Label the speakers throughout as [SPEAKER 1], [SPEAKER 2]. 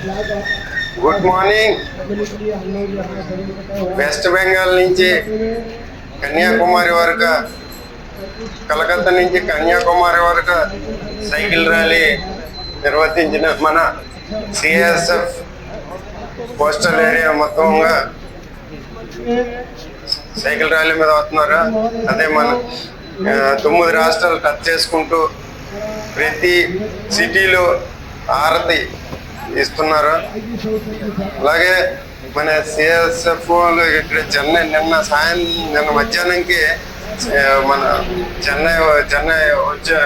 [SPEAKER 1] Good morning west Bengal నుంచి కన్యాకుమారి వరకు కలకత్తా నుంచి కన్యాకుమారి వరకు సైకిల్ ర్యాలీ నిర్వర్తించిన మన సిఎస్ఎఫ్ కోస్టల్ ఏరియా మొత్తంగా సైకిల్ ర్యాలీ మీద వస్తున్నారు. అదే మన తొమ్మిది రాష్ట్రాలు టచ్ చేసుకుంటూ ప్రతి సిటీలో ఆరతి ఇస్తున్నారు? అలాగే మన సిఎస్ఎఫ్ ఇక్కడ చెన్నై నిన్న సాయం నిన్న మధ్యాహ్నంకి మన చెన్నై చెన్నై వచ్చే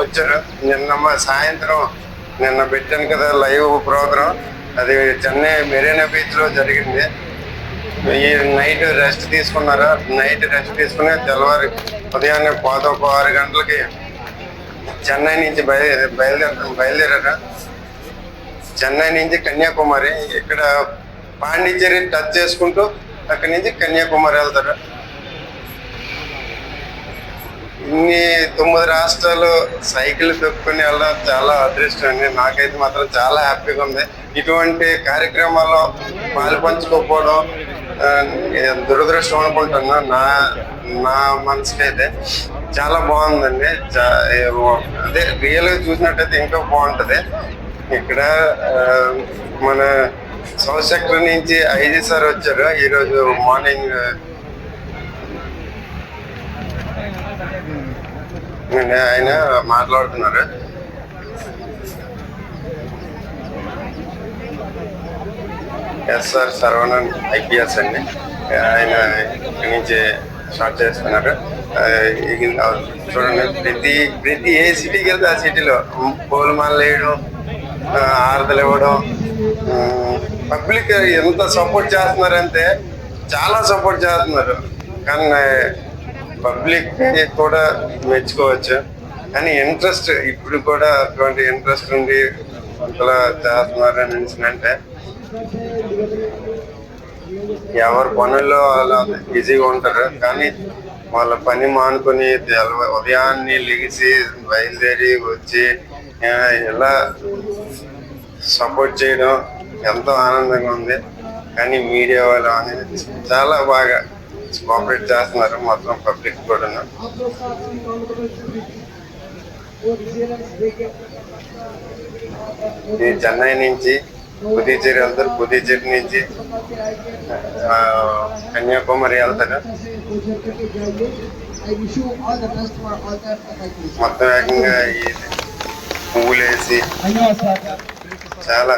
[SPEAKER 1] వచ్చారు. నిన్న సాయంత్రం నిన్న పెట్టాను కదా లైవ్ ప్రోగ్రాం. అది చెన్నై మెరీనా బీచ్లో జరిగింది. ఈ నైట్ రెస్ట్ తీసుకున్నారా? నైట్ రెస్ట్ తీసుకుని తెల్లవారి ఉదయాన్నే పాతొక ఆరు గంటలకి చెన్నై నుంచి బయలు బయలుదేర బయలుదేరారా? చెన్నై నుంచి కన్యాకుమారి ఇక్కడ పాండిచ్చేరి టచ్ చేసుకుంటూ అక్కడి నుంచి కన్యాకుమారి వెళ్తారు. ఇన్ని తొమ్మిది రాష్ట్రాలు సైకిల్ పెట్టుకుని వెళ్ళడం చాలా అదృష్టం అండి. నాకైతే మాత్రం చాలా హ్యాపీగా ఉంది. ఇటువంటి కార్యక్రమాల్లో పాలుపంచుకోకపోవడం దురదృష్టం అనుకుంటున్నా. నా నా మనసుకి అయితే చాలా బాగుందండి. చా- అదే రియల్గా చూసినట్టయితే ఇంకా బాగుంటుంది. ఇక్కడ ఆ, మన సౌత్ సెక్టర్ నుంచి ఐజీ సార్ వచ్చారు. ఈరోజు మార్నింగ్ ఆయన మాట్లాడుతున్నారు. ఎస్ఆర్ సర్వనన్ ఐపీఎస్ అండి. ఆయన ఇక్కడి నుంచి స్టార్ట్ చేస్తున్నారు. చూడండి ప్రతి ప్రతి ఏ సిటీకి వెళ్తే ఆ సిటీలో పూలమాలు వేయడం ఆరతలు ఇవ్వడం పబ్లిక్ ఎంత సపోర్ట్ చేస్తున్నారంటే చాలా సపోర్ట్ చేస్తున్నారు. కానీ పబ్లిక్ కూడా మెచ్చుకోవచ్చు. కానీ ఇంట్రెస్ట్ ఇప్పుడు కూడా అటువంటి ఇంట్రెస్ట్ ఉండి అంతలా చేస్తున్నారు అని అంటే ఎవరి పనుల్లో అలా బిజీగా ఉంటారు. కానీ వాళ్ళ పని మానుకొని తెల్ల- ఉదయాన్నే లెగిసి బయలుదేరి వచ్చి ఇలా సపోర్ట్ చేయడం ఎంతో ఆనందంగా ఉంది. కానీ మీడియా వాళ్ళు అనేది చాలా బాగా కోఆపరేట్ చేస్తున్నారు. మొత్తం పబ్లిక్ కూడా ఇది చెన్నై నుంచి పుదుచ్చేరి వెళ్తారు. పుదుచ్చేరి నుంచి కన్యాకుమారి వెళ్తారు. మొత్తం ఏకంగా పువ్వులేసి చాలా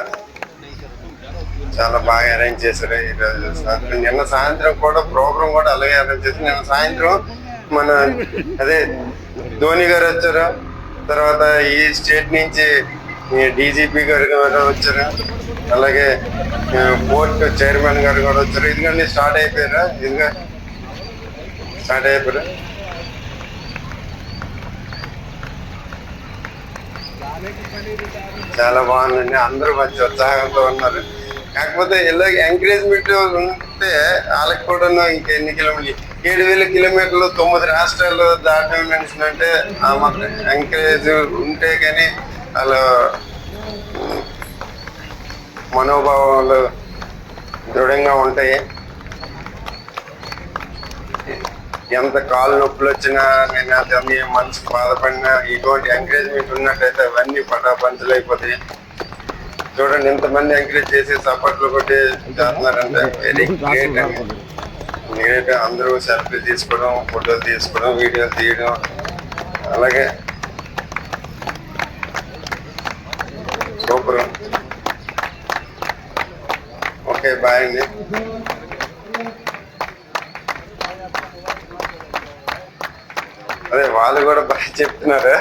[SPEAKER 1] చాలా బాగా అరేంజ్ చేశారు ఈరోజు సాయంత్రం నిన్న సాయంత్రం కూడా ప్రోగ్రామ్ కూడా అలాగే అరేంజ్ చేసి నిన్న సాయంత్రం మన అదే ధోని గారు వచ్చారు. తర్వాత ఈ స్టేట్ నుంచి డీజీపీ గారు వచ్చారు. అలాగే బోర్డు చైర్మన్ గారు కూడా వచ్చారు. ఇదిగోండి స్టార్ట్ అయిపోయారా? ఇదిగా స్టార్ట్ అయిపోయారు? చాలా బాగుందండి. అందరూ మంచి ఉత్సాహంతో ఉన్నారు. కాకపోతే ఇలా ఎంకరేజ్మెంట్ ఉంటే వాళ్ళకి కూడా ఇంకా ఎన్ని కిలోమీటర్లు? ఏడు వేల కిలోమీటర్లు తొమ్మిది రాష్ట్రాలు దాటం అంటే ఆ ఎంకరేజ్ ఉంటే కానీ వాళ్ళ మనోభావాలు దృఢంగా ఉంటాయి. ఎంత కాలు నొప్పులు వచ్చినా నేను అతన్ని మనసుకు బాధపడినా ఇటువంటి ఎంకరేజ్మెంట్ ఉన్నట్టయితే అవన్నీ పటాపంచలు అయిపోతాయి. చూడండి ఎంతమంది ఎంకరేజ్ చేసి సపోర్ట్లు కొట్టి చేస్తున్నారంటే వెరీ గ్రేట్ అండి. గ్రేట్ అందరూ సెల్ఫీ తీసుకోవడం ఫోటోలు తీసుకోవడం వీడియోలు తీయడం. అలాగే సూపర్. ఓకే బాయ్ అండి. వాళ్ళు కూడా బాగా చెప్తున్నారు.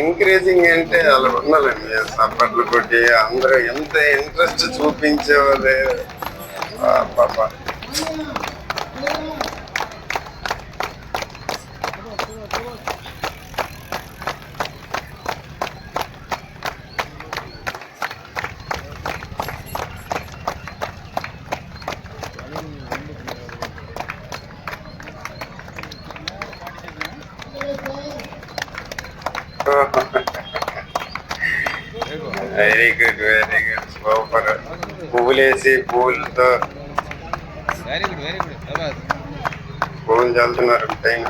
[SPEAKER 1] ఎంకరేజింగ్ అంటే అలా ఉండాలండి సపట్లు కొట్టి అందరూ ఎంత ఇంట్రెస్ట్ చూపించేవాళ్ళు పాప. Very good very good super పువ్వులేసి పువ్వులతో
[SPEAKER 2] వెరీ గుడ్ వెరీ గుడ్ అబ్బాస్
[SPEAKER 1] పువ్వులు చల్లుతున్నారు పైన.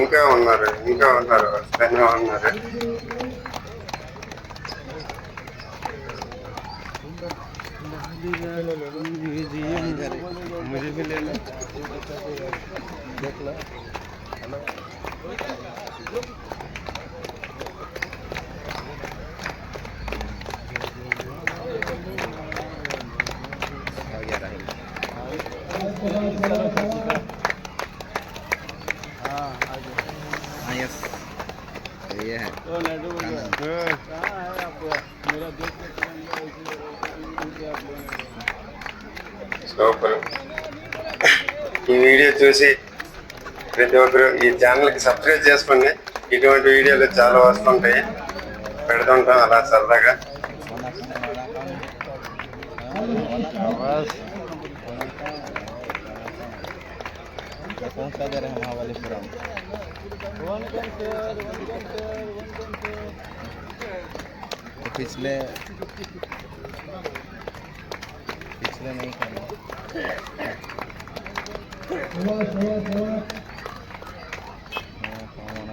[SPEAKER 1] ఇంకా ఉన్నారు ఇంకా ఉన్నారు వస్తూనే ఉన్నారు.
[SPEAKER 2] मुझे भी ले लो देख लो हाँ यस ये है तो लड्डू कहाँ है आपको
[SPEAKER 1] సూపర్ ఈ వీడియో చూసి ప్రతి ఒక్కరు ఈ ఛానల్కి సబ్స్క్రైబ్ చేసుకోండి ఇటువంటి వీడియోలు చాలా వస్తుంటాయి పెడుతుంటాం అలా సరదాగా
[SPEAKER 2] कौन सा दे रहे हैं वहाँ वाले पूरा तो पिछले पिछले नहीं करना। हाँ, कौन